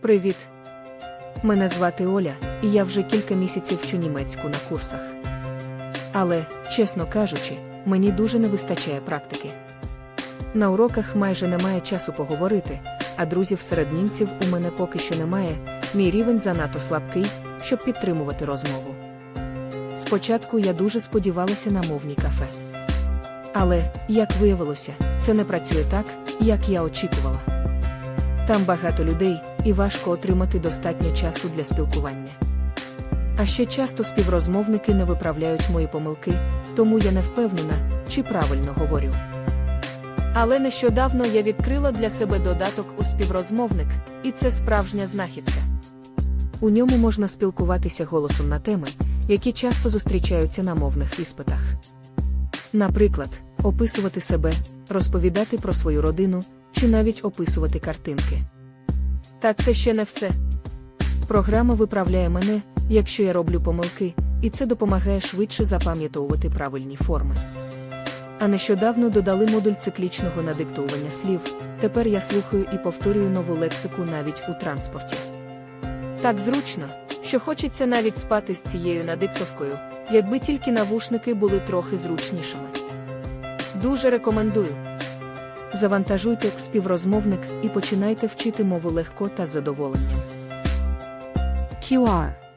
Привіт. Мене звати Оля, і я вже кілька місяців вчу німецьку на курсах. Але, чесно кажучи, мені дуже не вистачає практики. На уроках майже немає часу поговорити, а друзів серед німців у мене поки що немає, мій рівень занадто слабкий, щоб підтримувати розмову. Спочатку я дуже сподівалася на мовні кафе. Але, як виявилося, це не працює так, як я очікувала. Там багато людей, і важко отримати достатньо часу для спілкування. А ще часто співрозмовники не виправляють мої помилки, тому я не впевнена, чи правильно говорю. Але нещодавно я відкрила для себе додаток у співрозмовник, і це справжня знахідка. У ньому можна спілкуватися голосом на теми, які часто зустрічаються на мовних іспитах. Наприклад, описувати себе, розповідати про свою родину чи навіть описувати картинки. Та це ще не все. Програма виправляє мене, якщо я роблю помилки, і це допомагає швидше запам'ятовувати правильні форми. А нещодавно додали модуль циклічного надиктування слів. Тепер я слухаю і повторюю нову лексику навіть у транспорті. Так зручно, що хочеться навіть спати з цією надиктовкою, якби тільки навушники були трохи зручнішими. Дуже рекомендую. Завантажуйте співрозмовник і починайте вчити мову легко та з задоволенням. QR